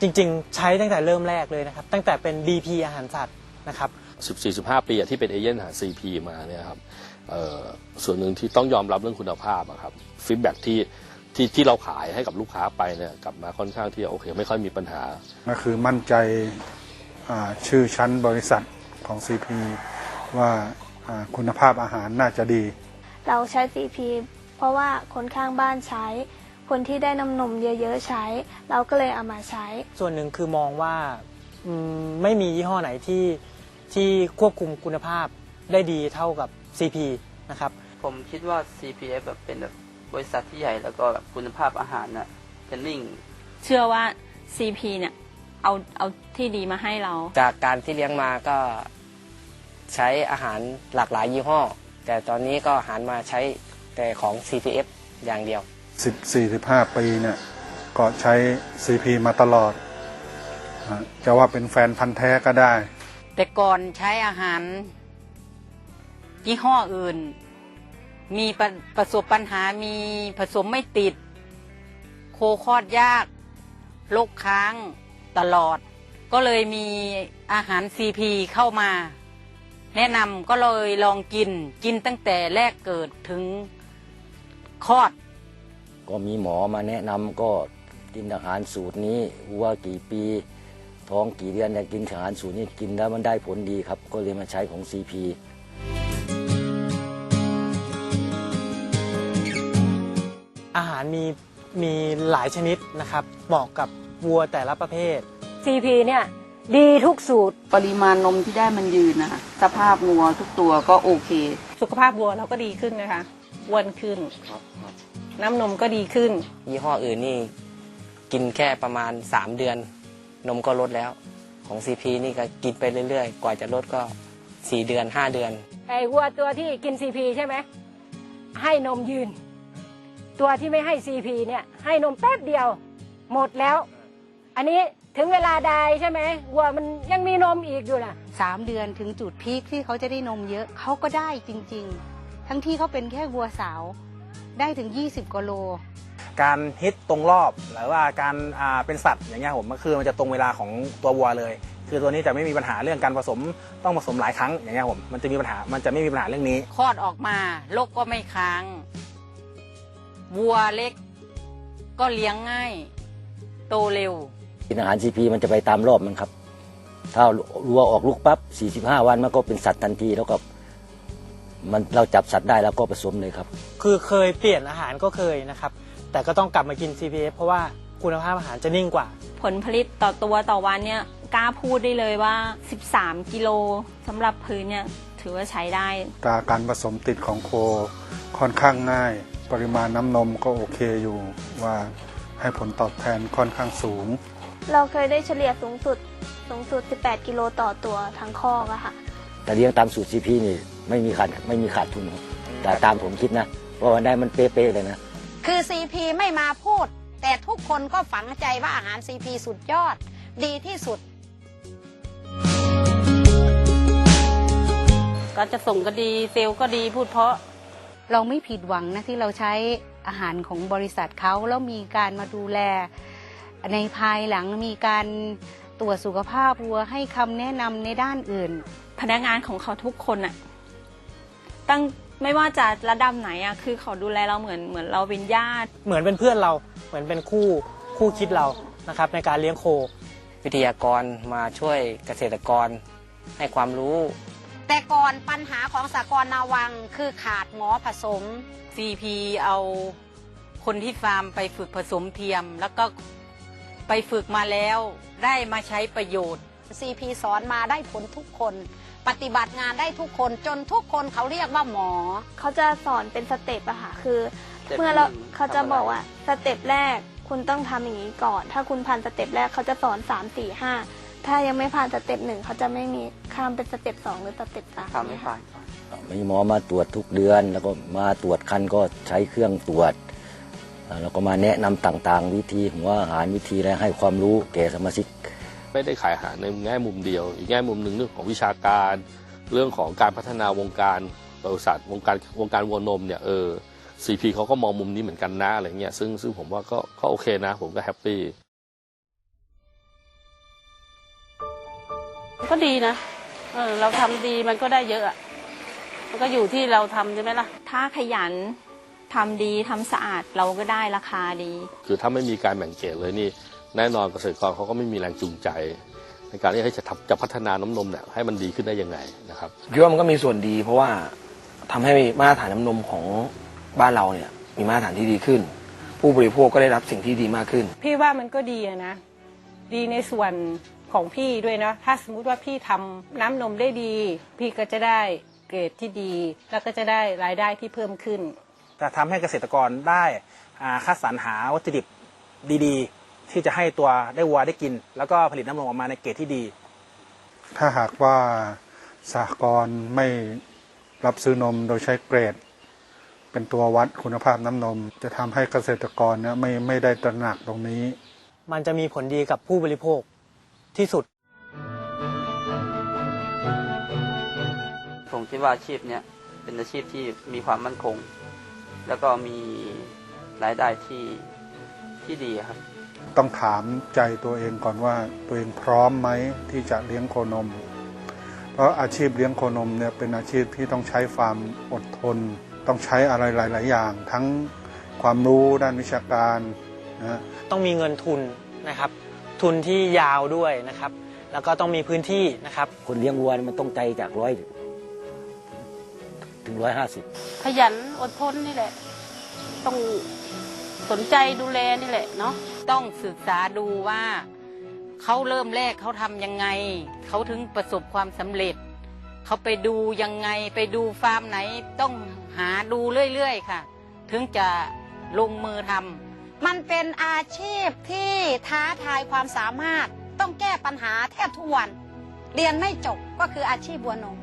จริงๆ ใช้ตั้งแต่เริ่มแรกเลยนะครับ ตั้งแต่เป็น BP อาหารสัตว์นะครับ 14 15 ปีอะที่เป็นเอเย่นหา CP มาเนี่ยครับเอ่อส่วนหนึ่งที่ต้องยอมรับเรื่องคุณภาพอะครับฟีดแบ็ที่ที่ที่เราขายให้กับลูกค้าไปเนี่ยกลับมาค่อนข้างที่โอเค ไม่ค่อยมีปัญหา ก็คือมั่นใจอ่าชื่อชั้นบริษัทของ CP ว่าอ่าคุณภาพอาหารน่าจะดี เราใช้ CP เพราะว่าคนข้างบ้านใช้ คนที่ได้น้ำนมเยอะๆใช้ เราก็เลยเอามาใช้ ส่วนหนึ่งคือมองว่าอืมไม่มียี่ห้อไหนที่ที่ควบคุมคุณภาพได้ดีเท่ากับ CP นะครับ ผมคิดว่า CPF แบบเป็นแบบบริษัทที่ใหญ่แล้วก็แบบคุณภาพอาหารน่ะเป็นนิ่ง เชื่อว่า CP เนี่ยเอาเอาที่ดีมาให้เรา จากการที่เลี้ยงมาก็ใช้อาหารหลากหลายยี่ห้อ แต่ตอนนี้ก็หันมาใช้แต่ของ CPF อย่างเดียว 10-45 ปีเนี่ยก็ใช้ CP มาตลอด จะว่าเป็นแฟนพันธ์แท้ก็ได้ แต่ก่อนใช้อาหารยี่ห้ออื่น มีประประสบปัญหามีผสมไม่ติด โคคลอดยากโรคค้างตลอด ก็เลยมีอาหารซีพีเข้ามา แนะนำก็เลยลองกินกินตั้งแต่แรกเกิดถึงคลอด ก็มีหมอมาแนะนำก็กินอาหารสูตรนี้วัวกี่ปีท้องกี่เดือนเนี่ยกินอาหารสูตรนี้กินแล้วมันได้ผลดีครับ ก็เลยมาใช้ของ CP อาหารมีมีหลายชนิดนะครับ เหมาะกับวัวแต่ละประเภท CP เนี่ยดีทุกสูตร ปริมาณนมที่ได้มันยืนนะคะสภาพงัวทุกตัวก็โอเค สุขภาพวัวเราก็ดีขึ้นนะคะอ้วนขึ้น น้ำนมก็ดีขึ้น ยี่ห้ออื่นนี่กินแค่ประมาณ 3 เดือน นมก็ลดแล้ว ของ CP นี่ก็กินไปเรื่อยๆ กว่าจะลดก็ 4 เดือน 5 เดือน ไอ้วัวตัวที่กิน CP ใช่ไหมให้นมยืน ตัวที่ไม่ให้ CP เนี่ยให้นมแป๊บเดียว หมดแล้ว อันนี้ถึงเวลาได้ใช่ไหมวัวมันยังมีนมอีกอยู่ล่ะ สามเดือนถึงจุดพีคที่เขาจะได้นมเยอะเขาก็ได้จริง ๆ ทั้งที่เขาเป็นแค่วัวสาว ได้ถึง 20กว่าโล การฮิตตรงรอบหรือว่าการอ่าเป็นสัตว์อย่างเงี้ยผมก็คือมันจะตรงเวลาของตัววัวเลย คือตัวนี้จะไม่มีปัญหาเรื่องการผสมต้องผสมหลายครั้งอย่างเงี้ยผมมันจะมีปัญหามันจะไม่มีปัญหาเรื่องนี้ คลอดออกมาโรคก็ไม่ค้าง วัวเล็ก ก็เลี้ยงง่าย โตเร็ว กินอาหาร CP มันจะไปตามรอบมันครับ ถ้ารัวออกลูกปั๊บ45 วันมันก็เป็นสัตว์ทันทีแล้วก็มันเราจับสัตว์ได้แล้วก็ผสมเลยครับ คือเคยเปลี่ยนอาหารก็เคยนะครับ แต่ก็ต้องกลับมากิน CPF เพราะว่าคุณภาพอาหารจะนิ่งกว่า ผลผลิตต่อตัวต่อวันเนี่ยกล้าพูดได้เลยว่า 13 กิโลสำหรับพื้นเนี่ยถือว่าใช้ได้ ตราการผสมติดของโคค่อนข้างง่าย ปริมาณน้ำนมก็โอเคอยู่ว่าให้ผลตอบแทนค่อนข้างสูง เราเคยได้เฉลี่ยสูงสุดสูงสุด 18 กิโลต่อตัวทั้งคอกอะค่ะ แต่เลี้ยงตามสูตร CP นี่ไม่มีขาดไม่มีขาดทุนครับแต่ตามผมคิดนะ เพราะวันได้มันเป๊ะๆเลยนะ คือ CP ไม่มาพูด แต่ทุกคนก็ฝังใจว่าอาหาร CP สุดยอด ดีที่สุดก็จะส่งก็ดีเซลล์ก็ดีพูดเพราะ เราไม่ผิดหวังนะที่เราใช้อาหารของบริษัทเขาแล้วมีการมาดูแล ในภายหลังมีการตรวจสุขภาพวัวให้คำแนะนำในด้านอื่น พนักงานของเขาทุกคนอะตั้ง ไม่ว่าจะระดับไหนอะคือเขาดูแลเราเหมือนเหมือนเราเป็นญาติ เหมือนเป็นเพื่อนเราเหมือนเป็นคู่คู่คิดเรานะครับในการเลี้ยงโค วิทยากรมาช่วยเกษตรกรให้ความรู้ แต่ก่อนปัญหาของสากรนาวังคือขาดหมอผสม CP เอาคนที่ฟาร์มไปฝึกผสมเทียม แล้วก็ไปฝึกมาแล้วได้มาใช้ประโยชน์ CP สอนมาได้ผลทุกคน ปฏิบัติงานได้ทุกคนจนทุกคนเขาเรียกว่าหมอ เขาจะสอนเป็นสเต็ปอะค่ะคือสเต็ปเมื่อเราหนึ่งเขาจะทำอะไรบอกว่าสเต็ปแรกคุณต้องทำอย่างนี้ก่อน ถ้าคุณผ่านสเต็ปแรกเขาจะสอนสามสี่ห้าถ้ายังไม่ผ่านสเต็ปหนึ่งเขาจะไม่มีข้ามเป็นสเต็ปสองหรือสเต็ปสามทำไม่ผ่านมีหมอมาตรวจทุกเดือน แล้วก็มาตรวจคันก็ใช้เครื่องตรวจอ่าแล้วก็มาแนะนำต่างๆ วิธีหัวอาหารวิธีและให้ความรู้แก่สมาชิก ไม่ได้ขายอาหารในแง่มุมเดียว อีกแง่มุมหนึ่งเรื่องของวิชาการ เรื่องของการพัฒนาวงการบริษัทวงการวงการวัวนมเนี่ยเออซีพีเขาก็มองมุมนี้เหมือนกันนะอะไรเงี้ยซึ่งซึ่งผมว่าก็ก็โอเคนะ ผมก็แฮปปี้ก็ดีนะเออเราทำดีมันก็ได้เยอะอะมันก็อยู่ที่เราทำใช่ไหมล่ะ ถ้าขยันทำดีทำสะอาดเราก็ได้ราคาดี คือถ้าไม่มีการแบ่งเกรดเลยนี่ แน่นอนเกษตรกรเขาก็ไม่มีแรงจูงใจ ในการที่จะทำจะพัฒนาน้ำนมเนี่ยให้มันดีขึ้นได้ยังไงนะครับคิดว่ามันก็มีส่วนดี เพราะว่าทำให้มาตรฐานน้ำนมของบ้านเราเนี่ย มีมาตรฐานที่ดีขึ้น ผู้บริโภคก็ได้รับสิ่งที่ดีมากขึ้น พี่ว่ามันก็ดีอะนะ ดีในส่วนของพี่ด้วยนะถ้าสมมุติว่าพี่ทำน้ำนมได้ดี พี่ก็จะได้เกรดที่ดี แล้วก็จะได้รายได้ที่เพิ่มขึ้น จะทำให้เกษตรกรได้อ่าคัดสรรหาวัตถุดิบดีๆ ที่จะให้ตัวได้วัวได้กิน แล้วก็ผลิตน้ำนมออกมาในเกรดที่ดี ถ้าหากว่าสหกรณ์ไม่รับซื้อนมโดยใช้เกรด เป็นตัววัดคุณภาพน้ำนม จะทำให้เกษตรกรเนี่ยไม่ไม่ได้ตระหนักตรงนี้ มันจะมีผลดีกับผู้บริโภคที่สุด ผมคิดว่าอาชีพเนี้ยเป็นอาชีพที่มีความมั่นคง แล้วก็มีรายได้ที่ที่ดีครับ ต้องถามใจตัวเองก่อนว่าตัวเองพร้อมไหมที่จะเลี้ยงโคนม เพราะอาชีพเลี้ยงโคนมเนี่ยเป็นอาชีพที่ต้องใช้ความอดทน ต้องใช้อะไรหลาย ๆ อย่าง ทั้งความรู้ด้านวิชาการนะต้องมีเงินทุนนะครับ ทุนที่ยาวด้วยนะครับ แล้วก็ต้องมีพื้นที่นะครับ คนเลี้ยงวัวมันต้องใจจากร้อยถึงร้อยห้าสิบขยันอดทนนี่แหละ ต้อง สนใจดูแลนี่แหละเนาะต้องศึกษาดูว่าเขาเริ่มแรกเขาทำยังไง เขาถึงประสบความสำเร็จ เขาไปดูยังไงไปดูฟาร์มไหนต้องหาดูเรื่อยๆค่ะ ถึงจะลงมือทำมันเป็นอาชีพที่ท้าทายความสามารถต้องแก้ปัญหาแทบทุกวัน เรียนไม่จบก็คืออาชีพบัวนม